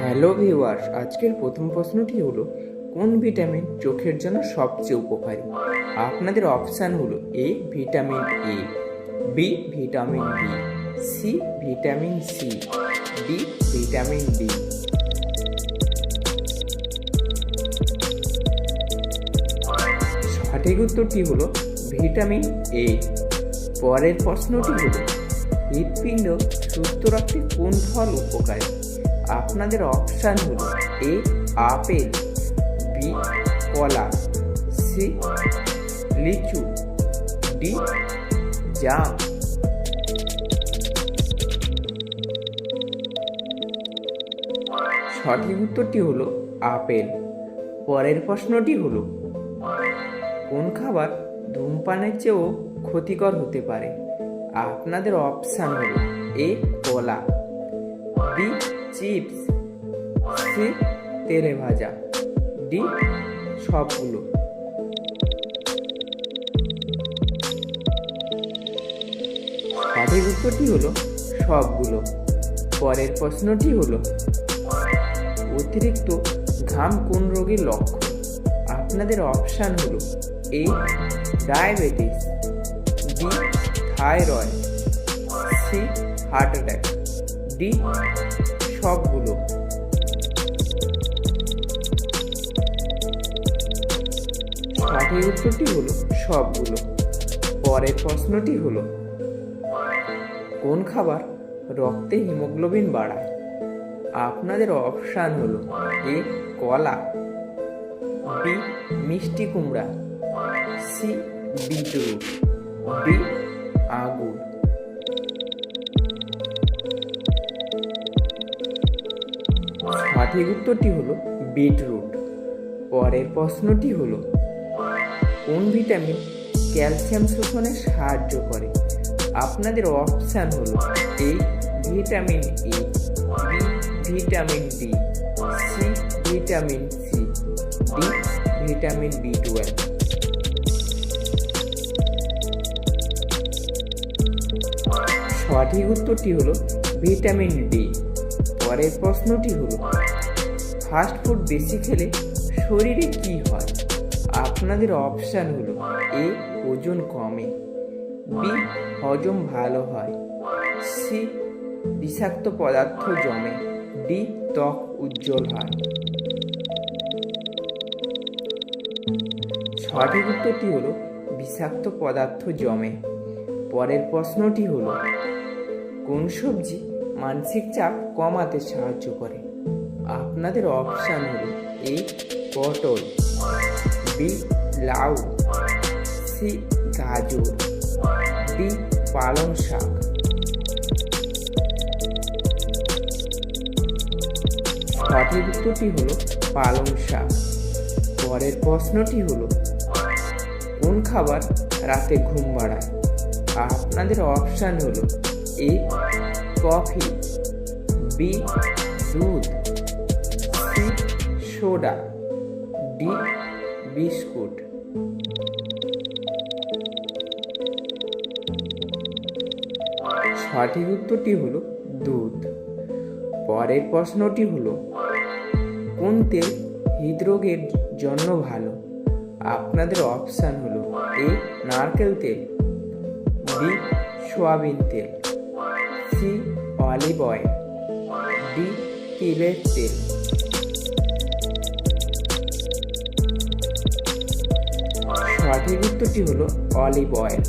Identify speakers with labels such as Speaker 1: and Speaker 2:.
Speaker 1: Hello viewers আজকের প্রথম প্রশ্নটি হলো, কোন ভিটামিন চোখের জন্য সবচেয়ে উপকারী? আপনাদের অপশান হলো A vitamin A B vitamin B C vitamin C D vitamin D সঠিক উত্তরটি হলো ভিটামিন এ পরের প্রশ্নটি হলো, হৃৎপিণ্ড সুস্থ রাখতে কোন ফল উপকারী? আপনাদের অপশান হলো এ আপেল বি কলা সি লিচু ডি জাম। সঠিক উত্তরটি হলো আপেল। পরের প্রশ্নটি হলো, কোন খাবার ধূমপানের চেয়েও ক্ষতিকর হতে পারে? আপনাদের অপশান হলো এ কলা। বি চিপস সি তেলে ভাজা ডি সবগুলো সঠিক উত্তরটি হলো সবগুলো পরের প্রশ্নটি হলো, অতিরিক্ত ঘাম কোন রোগের লক্ষণ? আপনাদের অপশান হলো, A, diabetes, B, thyroid, C, heart attack. D সবগুলো। সঠিক উত্তরটি হলো সবগুলো। পরের প্রশ্নটি হলো, কোন খাবার রক্তে হিমোগ্লোবিন বাড়ায়? আপনাদের অপশান হলো এ, কলা, বি, মিষ্টি কুমড়া, সি, বিটরুট, ডি, আগুর। সঠিক উত্তরটি হলো বিটরুট পরের প্রশ্নটি হলো, কোন ভিটামিন ক্যালসিয়াম শোষণে সাহায্য করে? আপনাদের অপশান হলো A vitamin A B vitamin D C vitamin C D vitamin B twelve সঠিক উত্তরটি হলো ভিটামিন ডি পরের প্রশ্নটি হল ফাস্ট ফুড বেশি খেলে শরীরে কি হয়? আপনাদের অপশান হলো, এ, ওজন কমে, বি, হজম ভালো হয়, সি, বিষাক্ত পদার্থ জমে, ডি, ত্বক উজ্জ্বল হয়। সঠিক উত্তরটি হলো, বিষাক্ত পদার্থ জমে। পরের প্রশ্নটি হলো, কোন সবজি মানসিক চাপ কমাতে সাহায্য করে। আপনাদের অপশান হলো এ, পটল, বি, লাউ, সি, গাজর, ডি, পালং শাক। সঠিক উত্তরটি হলো পালং শাক। পরের প্রশ্নটি হলো, কোন খাবার রাতে ঘুম বাড়ায়? আপনাদের অপশান হলো এ কফি বি দুধ সি সোডা ডি বিস্কুট। সঠিক উত্তরটি হলো দুধ। পরের প্রশ্নটি হলো, কোন তেল হৃদরোগের জন্য ভালো? আপনাদের অপশান হলো এ, নারকেল তেল, বি, সোয়াবিন তেল। সি অলিভ অয়েল ডি তিলের তেল সঠিক উত্তরটি হলো অলিভ অয়েল